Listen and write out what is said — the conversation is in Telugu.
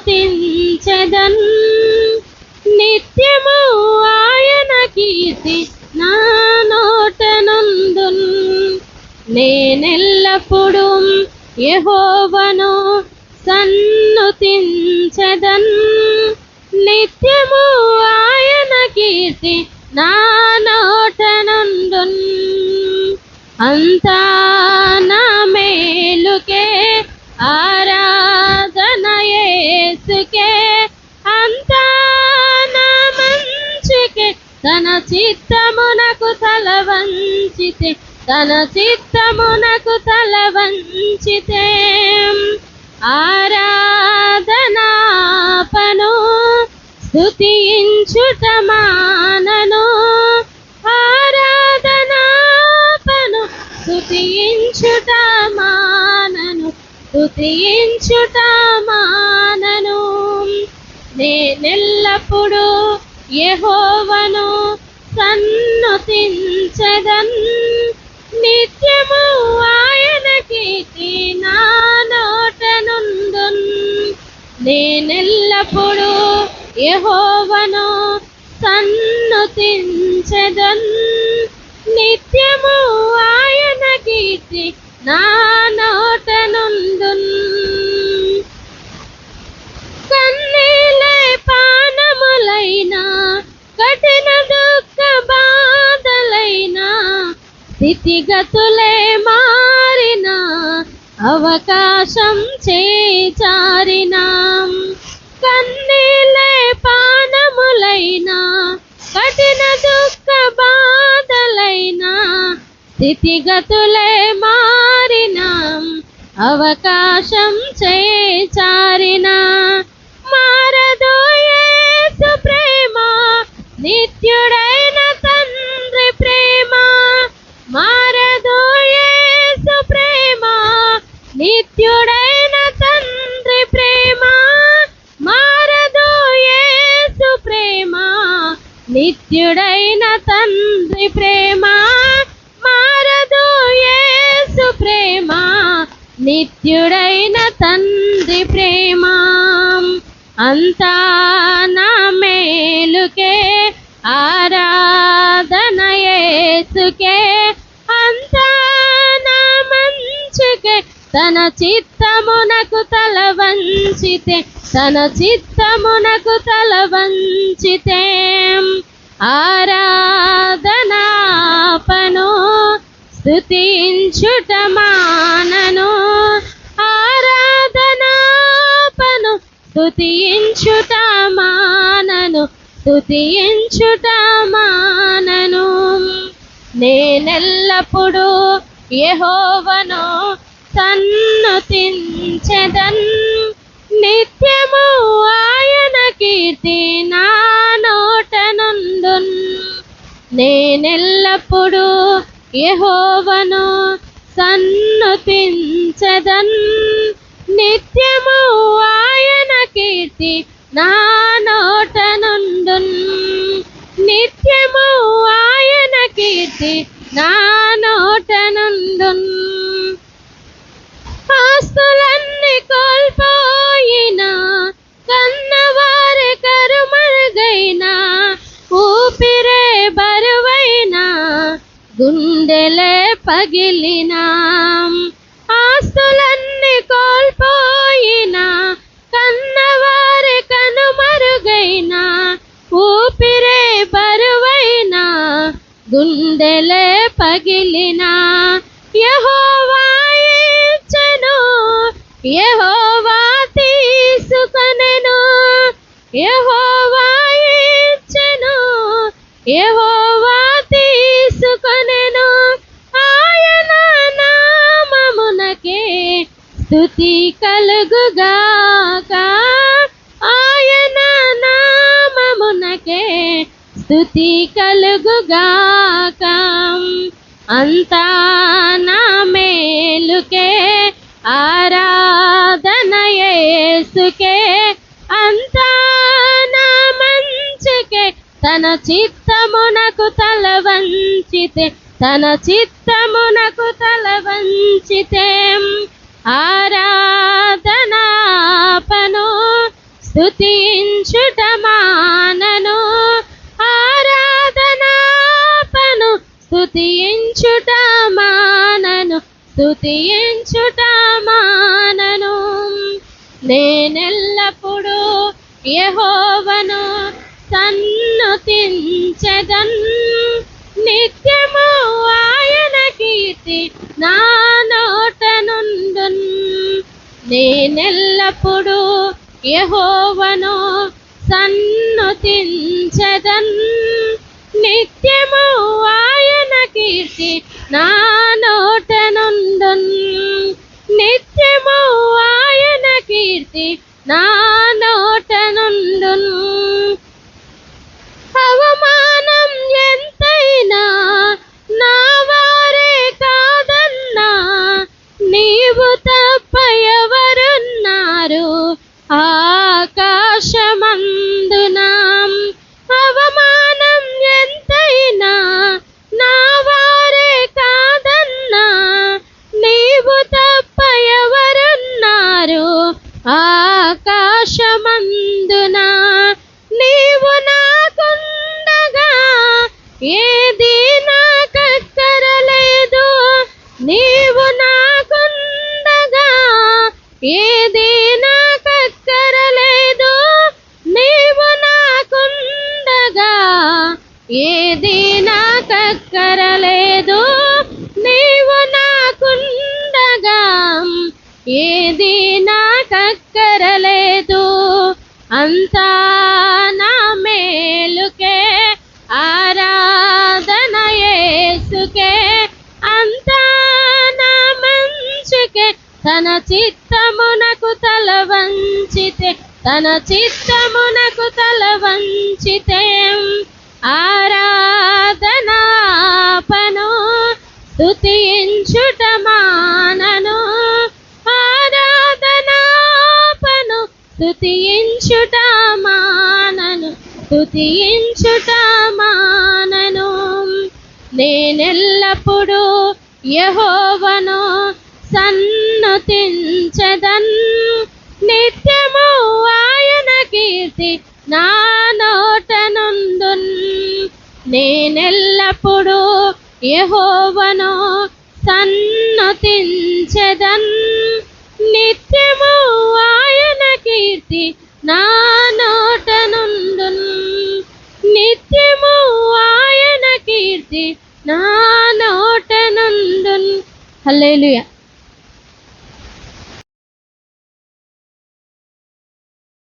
స్తుతించెదన్ నిత్యము ఆయన కీర్తి నా నోట నేనెల్లప్పుడూ యహోవను సన్నుతించదన్. నిత్యము ఆయన కీర్తి నా నోటనందున్. అంతా నా మేలుకే ఆ చిత్తమునకు తల వంచితే తన చిత్తమునకు తల వంచితే ఆరాధనాపను స్తుతించుట మానను. ఆరాధనాపను స్తుతించుట మానను స్తుతించుట మానను. నేనెల్లప్పుడు సన్నుతించెదన్. నిత్యము ఆయన కీర్తి నా నోటనుందున్. నేనెల్లప్పుడూ యహోవను యెహోవను నిత్యము ఆయన కీర్తి నా నోటనుందున్. స్థితిగతులే మారిన అవకాశం చేచారినా. కన్నీలే పానములైనా కఠిన దుఃఖ బాధలైనా స్థితిగతులే మారిన అవకాశం చేచారిన. మారదు యేసు ప్రేమ నిత్యుడైన నిత్యుడైన తండ్రి ప్రేమ మారదు యేసు ప్రేమ. నిత్యుడైన తండ్రి ప్రేమ అంతా నా మేలుకే ఆరాధన యేసుకే. అంతా నా మంచుకే తన చిత్తమునకు తల వంచితే తన చిత్తమునకు తల వంచితే. ఆరాధనాపను స్థుతించుట మానను ఆరాధనాపను స్థుతించుట మానను స్థుతించుట మానను నేనెల్లప్పుడూ యహోవను సన్నుతించెదన్ నిత్యము నేనెల్లప్పుడు యహోవను సన్నుతించెదన్. నిత్యము ఆయన కీర్తి నా పగిలినా. ఆస్తులన్నీ కోల్పోయినా కన్నవారి కనుమరుగైన ఊపిరే బరువైనా గుండెలే పగిలి స్థుతి కలుగుగాక. అంతా నా మేలుకే ఆరాధన యేసుకే. అంతా నా మంచికే తన చిత్తమునకు తల వంచితే తన చిత్తమునకు తల వంచితే. ఆరాధనాపను స్తుతించుట స్థుతించుట మానను. నేనెల్లప్పుడూ యహోవను సన్నుతించదన్. నిత్యము ఆయన కీర్తి నా నోట నుండున్ నేనెల్లప్పుడూ యహోవను సన్నుతించదన్. నిత్యము ఆయన కీర్తి నా నోట నుండున్ నిత్యము ఆయన కీర్తి నా నోట నుండున్. అవమానం ఎంతైనా నా వారే కాదన్నా నీవు తప్ప ఎవరున్నారు? ఆకాశం ఆకాశమందున? నీవు నాకుండగా ఏది నాకక్కరలేదు. నీవు నాకుండగా ఏది అంతా నా మేలుకే ఆరాధన యేసుకే. అంతా నా మంచుకే తన చిత్తమునకు తల వంచితే తన చిత్తమునకు తల వంచితే. ఆరాధనాపను స్తుతించుట మానను. ఆరాధనాపను స్తుతించుట మానను స్తుతించుట మానను. నేనెల్లప్పుడూ యహోవను సన్నుతించదన్. నిత్యము ఆయన కీర్తి నా నోటనుందున్. నేనెల్లప్పుడూ యహోవను సన్నుతించదన్. నిత్యము ఆయన కీర్తి నా నోట నిత్యము ఆయన కీర్తి నా నోట నుండున్